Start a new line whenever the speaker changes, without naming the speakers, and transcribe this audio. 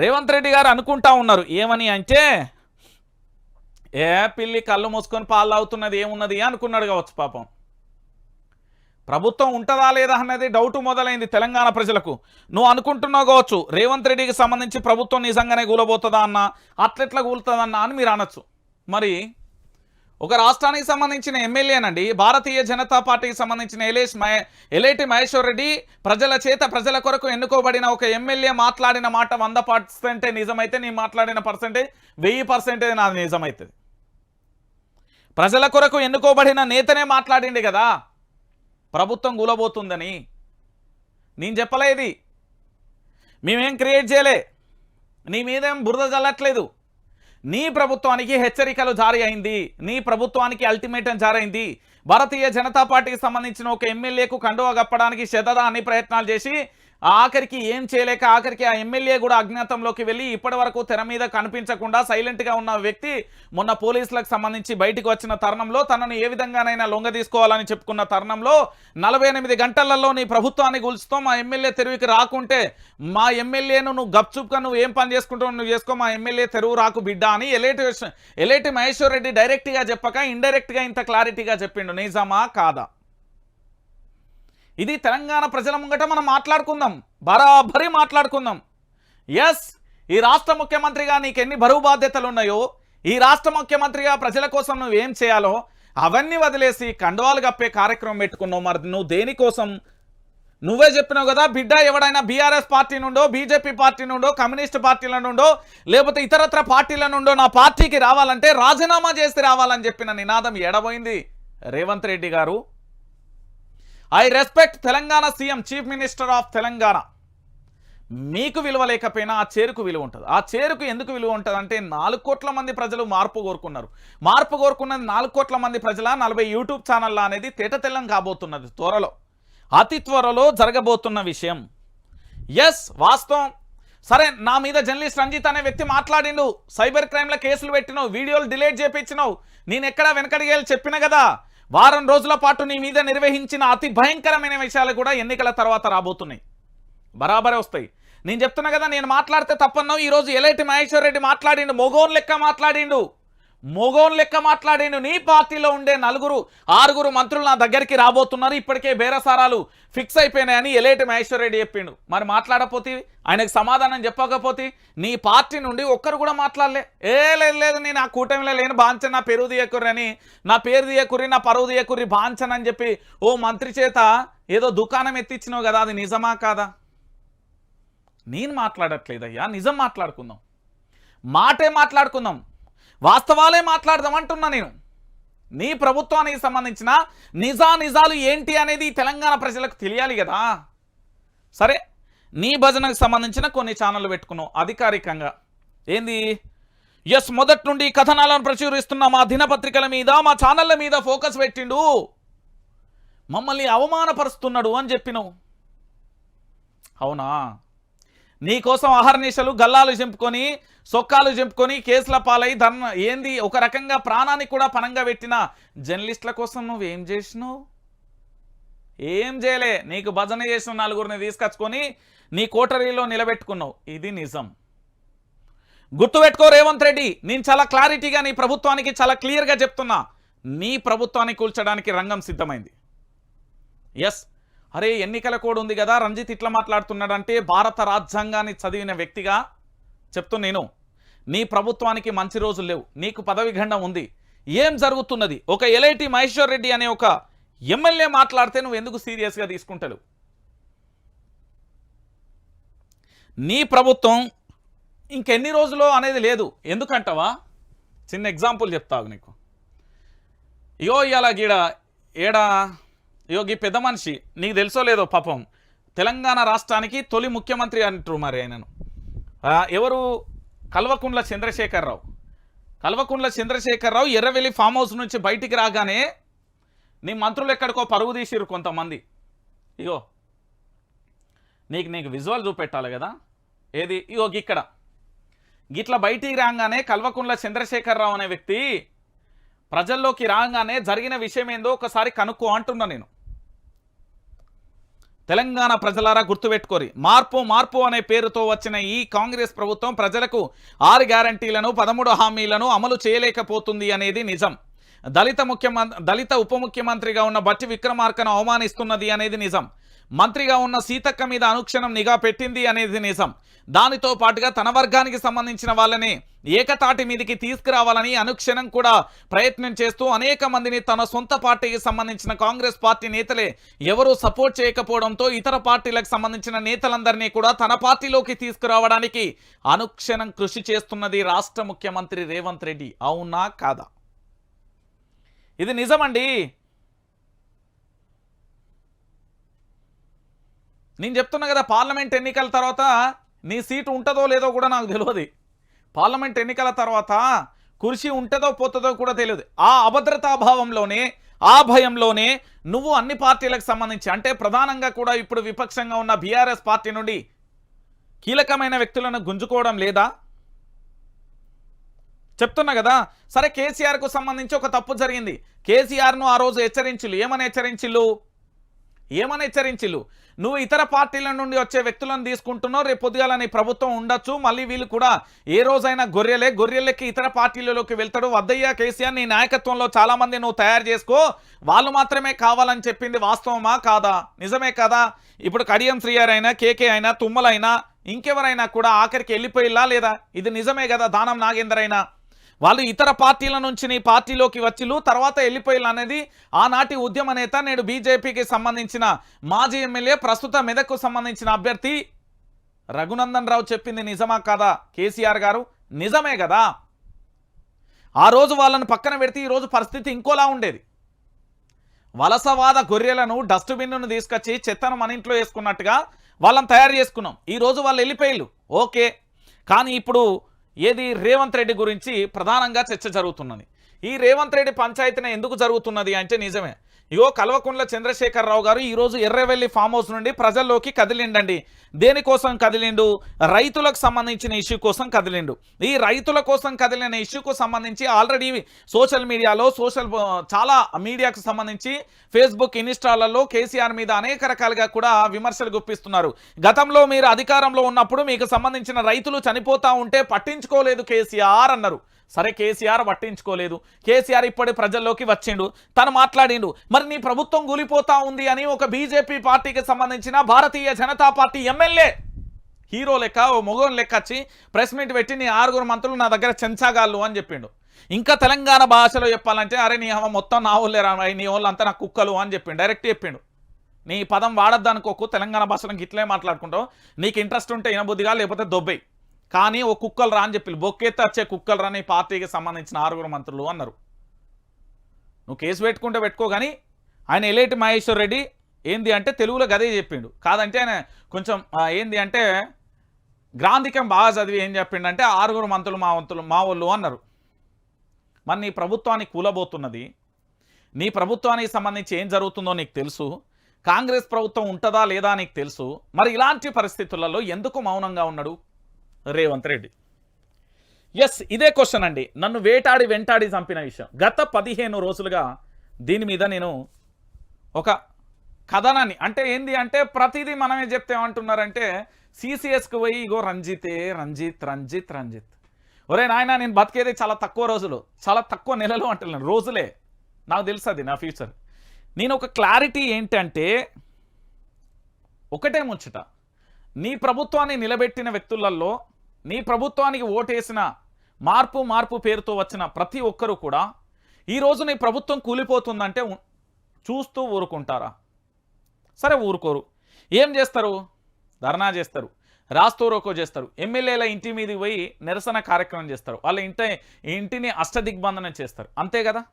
రేవంత్ రెడ్డి గారు అనుకుంటా ఉన్నారు. ఏమని అంటే ఏ పిల్లి కళ్ళు మూసుకొని పాలు అవుతున్నది ఏమున్నది అనుకున్నాడు కావచ్చు పాపం. ప్రభుత్వం ఉంటుందా లేదా అన్నది డౌట్ మొదలైంది తెలంగాణ ప్రజలకు. నువ్వు అనుకుంటున్నావు కావచ్చు రేవంత్ రెడ్డికి సంబంధించి ప్రభుత్వం నిజంగానే కూలబోతుందా అన్న అట్లెట్లా కూలుతుందన్నా అని మీరు అనొచ్చు. మరి ఒక రాష్ట్రానికి సంబంధించిన ఎమ్మెల్యేనండి. భారతీయ జనతా పార్టీకి సంబంధించిన ఎలేష్ మహే ఎలేటి మహేశ్వర్ రెడ్డి ప్రజల చేత ప్రజల కొరకు ఎన్నుకోబడిన ఒక ఎమ్మెల్యే మాట్లాడిన మాట వంద పర్సెంటే నిజమైతే నీ మాట్లాడిన పర్సెంటేజ్ వెయ్యి పర్సెంటేజ్ నాది నిజమవుతుంది ప్రజల కొరకు ఎన్నుకోబడిన నేతనే మాట్లాడింది కదా. ప్రభుత్వం కూలబోతుందని నేను చెప్పలేదు మేమేం క్రియేట్ చేయలే. నీ మీదేం బురద చల్లట్లేదు నీ ప్రభుత్వానికి హెచ్చరికలు జారీ అయింది. నీ ప్రభుత్వానికి అల్టిమేటం జారీ అయింది. భారతీయ జనతా పార్టీకి సంబంధించిన ఒక ఎమ్మెల్యేకు కండువ కప్పడానికి శతదా అన్ని ప్రయత్నాలు చేసి ఆఖరికి ఏం చేయలేక ఆఖరికి ఆ ఎమ్మెల్యే కూడా అజ్ఞాతంలోకి వెళ్ళి ఇప్పటి వరకు తెర మీద కనిపించకుండా సైలెంట్గా ఉన్న వ్యక్తి మొన్న పోలీసులకు సంబంధించి బయటికి వచ్చిన తరుణంలో తనను ఏ విధంగానైనా లొంగ తీసుకోవాలని చెప్పుకున్న తరుణంలో నలభై ఎనిమిది గంటలలో నీ ప్రభుత్వాన్ని గుల్చుతో మా ఎమ్మెల్యే తెరువుకి రాకుంటే మా ఎమ్మెల్యేను నువ్వు గప్చుప్గా నువ్వు ఏం పని చేసుకుంటావు నువ్వు చేసుకో మా ఎమ్మెల్యే తెరువు రాకు బిడ్డ అని ఎలేటి ఎలేటి మహేశ్వర్ రెడ్డి డైరెక్ట్గా చెప్పక ఇండైరెక్ట్గా ఇంత క్లారిటీగా చెప్పిండు. నిజమా కాదా? ఇది తెలంగాణ ప్రజల ముంగట మనం మాట్లాడుకుందాం. బరాబరి మాట్లాడుకుందాం. ఎస్ ఈ రాష్ట్ర ముఖ్యమంత్రిగా నీకు ఎన్ని బరువు బాధ్యతలు ఉన్నాయో ఈ రాష్ట్ర ముఖ్యమంత్రిగా ప్రజల కోసం నువ్వు ఏం చేయాలో అవన్నీ వదిలేసి కండవాలు కప్పే కార్యక్రమం పెట్టుకున్నావు. మరి నువ్వు దేనికోసం నువ్వే చెప్పినావు కదా బిడ్డ ఎవడైనా బీఆర్ఎస్ పార్టీ నుండో బీజేపీ పార్టీ నుండో కమ్యూనిస్ట్ పార్టీల నుండో లేకపోతే ఇతరత్ర పార్టీల నుండో నా పార్టీకి రావాలంటే రాజీనామా చేసి రావాలని చెప్పిన నినాదం ఎడబోయింది Revanth Reddy garu. I respect Telangana CM chief minister of Telangana. మీకు విలువ లేకపోయినా ఆ చేరుకు విలువ ఉంటుంది. ఆ చేరుకు ఎందుకు విలువ ఉంటుంది అంటే నాలుగు కోట్ల మంది ప్రజలు మార్పు కోరుకున్నారు. మార్పు కోరుకున్నది నాలుగు కోట్ల మంది ప్రజల నలభై యూట్యూబ్ ఛానళ్ళ అనేది తేటతెల్లం కాబోతున్నది త్వరలో. అతి త్వరలో జరగబోతున్న విషయం. ఎస్ వాస్తవం. సరే నా మీద జర్నలిస్ట్ రంజిత్ అనే వ్యక్తి మాట్లాడిండు. సైబర్ క్రైమ్ల కేసులు పెట్టినావు వీడియోలు డిలీట్ చేపించినావు. నేను ఎక్కడా వెనకడిగేళ్ళు చెప్పిన కదా? వారం రోజుల పాటు నీ మీద నిర్వహించిన అతి భయంకరమైన విషయాలు కూడా ఎన్నికల తర్వాత రాబోతున్నాయి. బరాబరే వస్తాయి. నేను చెప్తున్నా కదా నేను మాట్లాడితే తప్పన్నావు ఈరోజు ఎలైటి మహేశ్వర్ రెడ్డి మాట్లాడిండు మొగోన్ లెక్క మాట్లాడిండు. మోగోన్ లెక్క మాట్లాడిండు నీ పార్టీలో ఉండే నలుగురు ఆరుగురు మంత్రులు నా దగ్గరికి రాబోతున్నారు. ఇప్పటికే బేరసారాలు ఫిక్స్ అయిపోయినాయని ఎలేటి మహేశ్వర్ రెడ్డి చెప్పిండు. మరి మాట్లాడపోతే ఆయనకు సమాధానం చెప్పకపోతే నీ పార్టీ నుండి ఒక్కరు కూడా మాట్లాడలే. ఏ లేదు లేదు నేను ఆ కూటమిలో లేని బాంచన్ నా పేరు దియకుర్రి అని నా పేరు దియకుర్రి నా పరువు దియకుర్రి బాంచన్ అని చెప్పి ఓ మంత్రి చేత ఏదో దుకాణం ఎత్తిచ్చినావు కదా అది నిజమా కాదా? నేను మాట్లాడట్లేదయ్యా నిజం మాట్లాడుకుందాం. మాటే మాట్లాడుకుందాం. వాస్తవాలే మాట్లాడదాం అంటున్నా నేను. నీ ప్రభుత్వానికి సంబంధించిన నిజా నిజాలు ఏంటి అనేది తెలంగాణ ప్రజలకు తెలియాలి కదా. సరే నీ భజనకు సంబంధించిన కొన్ని ఛానళ్ళు పెట్టుకున్నావు అధికారికంగా. ఏంది? ఎస్ మొదటి నుండి కథనాలను ప్రచురిస్తున్న మా దినపత్రికల మీద మా ఛానళ్ళ మీద ఫోకస్ పెట్టిండు. మమ్మల్ని అవమానపరుస్తున్నాడు అని చెప్పినావు. అవునా? నీకోసం అహర్నిశలు గల్లాలు చెంపుకొని సొక్కాలు చెంపుకొని కేసుల పాలై ధర్మ ఏంది? ఒక రకంగా ప్రాణాన్ని కూడా పనంగా పెట్టిన జర్నలిస్టుల కోసం నువ్వేం చేసినావు? ఏం చేయలే. నీకు భజన చేసిన నలుగురిని తీసుకొచ్చుకొని నీ కోటరీలో నిలబెట్టుకున్నావు. ఇది నిజం. గుర్తుపెట్టుకో రేవంత్ రెడ్డి నేను చాలా క్లారిటీగా నీ ప్రభుత్వానికి చాలా క్లియర్గా చెప్తున్నా. నీ ప్రభుత్వాన్ని కూల్చడానికి రంగం సిద్ధమైంది. ఎస్ అరే ఎన్నికల కోడ్ ఉంది కదా రంజిత్ ఇట్లా మాట్లాడుతున్నాడంటే భారత రాజ్యాంగాన్ని చదివిన వ్యక్తిగా చెప్తూ నేను నీ ప్రభుత్వానికి మంచి రోజులు లేవు నీకు పదవి గండం ఉంది ఏం జరుగుతున్నది? ఒక ఎలైటి మహేశ్వర్ రెడ్డి అనే ఒక ఎమ్మెల్యే మాట్లాడితే నువ్వు ఎందుకు సీరియస్గా తీసుకుంటావు నీ ప్రభుత్వం ఇంకెన్ని రోజులు అనేది లేదు ఎందుకంటావా? చిన్న ఎగ్జాంపుల్ చెప్తావు నీకు. ఇగో ఇవాళ గీడ ఏడా? యోగి పెద్ద మనిషి నీకు తెలుసో లేదో పాపం తెలంగాణ రాష్ట్రానికి తొలి ముఖ్యమంత్రి అంటారు మరి ఆయనను. ఎవరు? కల్వకుండ్ల చంద్రశేఖరరావు. కల్వకుండ్ల చంద్రశేఖరరావు ఎర్రవెల్లి ఫామ్ హౌస్ నుంచి బయటికి రాగానే నీ మంత్రులు ఎక్కడికో పరుగు తీసిరు కొంతమంది. ఇగో నీకు నీకు విజువల్ చూపెట్టాలి కదా? ఏది? ఇగో ఇక్కడ. గిట్ల బయటికి రాగానే కల్వకుండ్ల చంద్రశేఖరరావు అనే వ్యక్తి ప్రజల్లోకి రాగానే జరిగిన విషయం ఏందో ఒకసారి కనుక్కో అంటున్నా నేను. తెలంగాణ ప్రజలారా గుర్తుపెట్టుకోరి. మార్పు మార్పు అనే పేరుతో వచ్చిన ఈ కాంగ్రెస్ ప్రభుత్వం ప్రజలకు ఆరు గ్యారంటీలను పదమూడు హామీలను అమలు చేయలేకపోతుంది అనేది నిజం. దళిత ముఖ్యమంత్రి దళిత ఉప ముఖ్యమంత్రిగా ఉన్న బట్టి విక్రమార్కను అవమానిస్తున్నది అనేది నిజం. మంత్రిగా ఉన్న సీతక్క మీద అనుక్షణం నిఘా పెట్టింది అనేది నిజం. దానితో పాటుగా తన వర్గానికి సంబంధించిన వాళ్ళని ఏకతాటి మీదికి తీసుకురావాలని అనుక్షణం కూడా ప్రయత్నం చేస్తూ అనేక మందిని తన సొంత పార్టీకి సంబంధించిన కాంగ్రెస్ పార్టీ నేతలే ఎవరూ సపోర్ట్ చేయకపోవడంతో ఇతర పార్టీలకు సంబంధించిన నేతలందరినీ కూడా తన పార్టీలోకి తీసుకురావడానికి అనుక్షణం కృషి చేస్తున్నది రాష్ట్ర ముఖ్యమంత్రి రేవంత్ రెడ్డి. అవునా కాదా? ఇది నిజమండి. నేను చెప్తున్నా కదా పార్లమెంట్ ఎన్నికల తర్వాత నీ సీటు ఉంటుందో లేదో కూడా నాకు తెలియదు. పార్లమెంట్ ఎన్నికల తర్వాత కుర్చీ ఉంటుందో పోతుందో కూడా తెలియదు. ఆ అభద్రతాభావంలోనే ఆ భయంలోనే నువ్వు అన్ని పార్టీలకు సంబంధించి అంటే ప్రధానంగా కూడా ఇప్పుడు విపక్షంగా ఉన్న బీఆర్ఎస్ పార్టీ నుండి కీలకమైన వ్యక్తులను గుంజుకోవడం లేదా? చెప్తున్నా కదా సరే కేసీఆర్కు సంబంధించి ఒక తప్పు జరిగింది. కేసీఆర్ను ఆ రోజు హెచ్చరించిల్లు ఏమని హెచ్చరించిల్లు ఏమని హెచ్చరించిల్లు? నువ్వు ఇతర పార్టీల నుండి వచ్చే వ్యక్తులను తీసుకుంటున్నావు రేపు పొద్దుగాలని ప్రభుత్వం ఉండొచ్చు మళ్ళీ వీళ్ళు కూడా ఏ రోజైనా గొర్రెలే గొర్రెలకి ఇతర పార్టీలలోకి వెళ్తాడు. వద్దయ్య కేసీఆర్ నీ నాయకత్వంలో చాలా మంది నువ్వు తయారు చేసుకో. వాళ్ళు మాత్రమే కావాలని చెప్పింది వాస్తవమా కాదా? నిజమే కదా? ఇప్పుడు కడియం శ్రీయార్ అయినా కేకే అయినా తుమ్మలైనా ఇంకెవరైనా కూడా ఆఖరికి వెళ్ళిపోయిలా లేదా? ఇది నిజమే కదా దానం నాగేందర్ అయినా? వాళ్ళు ఇతర పార్టీల నుంచి నీ పార్టీలోకి వచ్చిలు తర్వాత వెళ్ళిపోయిలు అనేది ఆనాటి ఉద్యమ నేత నేడు బీజేపీకి సంబంధించిన మాజీ ఎమ్మెల్యే ప్రస్తుత మెదక్కు సంబంధించిన అభ్యర్థి రఘునందన్ రావు చెప్పింది నిజమా కాదా? కేసీఆర్ గారు నిజమే కదా? ఆ రోజు వాళ్ళని పక్కన పెడితే ఈరోజు పరిస్థితి ఇంకోలా ఉండేది. వలసవాద గొర్రెలను డస్ట్బిన్ను తీసుకొచ్చి చెత్తను మన ఇంట్లో వేసుకున్నట్టుగా వాళ్ళని తయారు చేసుకున్నాం. ఈరోజు వాళ్ళు వెళ్ళిపోయిలు ఓకే. కానీ ఇప్పుడు ఏది రేవంత్ రెడ్డి గురించి ప్రధానంగా చర్చ జరుగుతున్నది. ఈ రేవంత్ రెడ్డి పంచాయతీన ఎందుకు జరుగుతున్నది అంటే నిజమే. ఇగో కల్వకుంట్ల చంద్రశేఖరరావు గారు ఈరోజు ఎర్రవెల్లి ఫామ్ హౌస్ నుండి ప్రజల్లోకి కదిలిండండి. దేనికోసం కదిలిండు? రైతులకు సంబంధించిన ఇష్యూ కోసం కదిలిండు. ఈ రైతుల కోసం కదిలిన ఇష్యూకు సంబంధించి ఆల్రెడీ సోషల్ మీడియాలో సోషల్ చాలా మీడియాకు సంబంధించి ఫేస్బుక్ ఇన్స్టాలలో కేసీఆర్ మీద అనేక రకాలుగా కూడా విమర్శలు గుప్పిస్తున్నారు. గతంలో మీరు అధికారంలో ఉన్నప్పుడు మీకు సంబంధించిన రైతులు చనిపోతా ఉంటే పట్టించుకోలేదు కేసీఆర్ అన్నారు. సరే కేసీఆర్ పట్టించుకోలేదు. కేసీఆర్ ఇప్పటి ప్రజల్లోకి వచ్చిండు. తను మాట్లాడిండు మరి నీ ప్రభుత్వం కూలిపోతా ఉంది అని ఒక బీజేపీ పార్టీకి సంబంధించిన Bharatiya Janata party MLA. Hero లెక్క ఓ మొగోన్ లెక్క వచ్చి ప్రెస్ మీట్ పెట్టి నీ ఆరుగురు మంత్రులు నా దగ్గర చెంచాగాళ్ళు అని చెప్పిండు. ఇంకా తెలంగాణ భాషలో చెప్పాలంటే అరే నీ అమ్మ మొత్తం నా ఊళ్ళేరా నీ వాళ్ళు నా కుక్కలు అని చెప్పిండు డైరెక్ట్ చెప్పిండు. నీ పదం వాడద్దు అనుకోకు తెలంగాణ భాషలో ఇట్లే మాట్లాడుకుంటావు. నీకు ఇంట్రెస్ట్ ఉంటే ఇనబుద్ధిగా లేకపోతే దొబ్బై కానీ ఓ కుక్కలు రా అని చెప్పి బొక్కెత్తి వచ్చే కుక్కలు రాని పార్టీకి సంబంధించిన ఆరుగురు మంత్రులు అన్నారు. నువ్వు కేసు పెట్టుకుంటే పెట్టుకో కానీ ఆయన ఎలేటి మహేశ్వర్ రెడ్డి ఏంది అంటే తెలుగులో గదే చెప్పిండు. కాదంటే ఆయన కొంచెం ఏంది అంటే గ్రాంధికం బాగా చదివి ఏం చెప్పిండంటే ఆరుగురు మంత్రులు మా వంతులు మా వాళ్ళు అన్నారు. మరి నీ ప్రభుత్వానికి కూలబోతున్నది. నీ ప్రభుత్వానికి సంబంధించి ఏం జరుగుతుందో నీకు తెలుసు. కాంగ్రెస్ ప్రభుత్వం ఉంటుందా లేదా నీకు తెలుసు. మరి ఇలాంటి పరిస్థితులలో ఎందుకు మౌనంగా ఉన్నాడు? రేవంత్ రెడ్డి. ఎస్ ఇదే క్వశ్చన్ అండి. నన్ను వేటాడి వెంటాడి చంపిన విషయం. గత పదిహేను రోజులుగా దీని మీద నేను ఒక కథనాన్ని అంటే ఏంది అంటే ప్రతిదీ మనమే చెప్తే ఏమంటున్నారంటే సిసిఎస్కి పోయి ఇగో రంజితే రంజిత్ రంజిత్ రంజిత్. ఒరే నాయన నేను బతికేది చాలా తక్కువ రోజులు చాలా తక్కువ నెలలు అంటున్నాను రోజులే. నాకు తెలుసు అది నా ఫ్యూచర్. నేను ఒక క్లారిటీ ఏంటంటే ఒకటే ముచ్చట. నీ ప్రభుత్వాన్ని నిలబెట్టిన వ్యక్తులలో నీ ప్రభుత్వానికి ఓటేసిన మార్పు మార్పు పేరుతో వచ్చిన ప్రతి ఒక్కరూ కూడా ఈరోజు నీ ప్రభుత్వం కూలిపోతుందంటే చూస్తూ ఊరుకుంటారా? సరే ఊరుకోరు. ఏం చేస్తారు? ధర్నా చేస్తారు. రాస్తూ రోకో చేస్తారు. ఎమ్మెల్యేల ఇంటి మీదకి పోయి నిరసన కార్యక్రమం చేస్తారు. వాళ్ళ ఇంటి ఇంటిని అష్టదిగ్బంధనం చేస్తారు. అంతే కదా?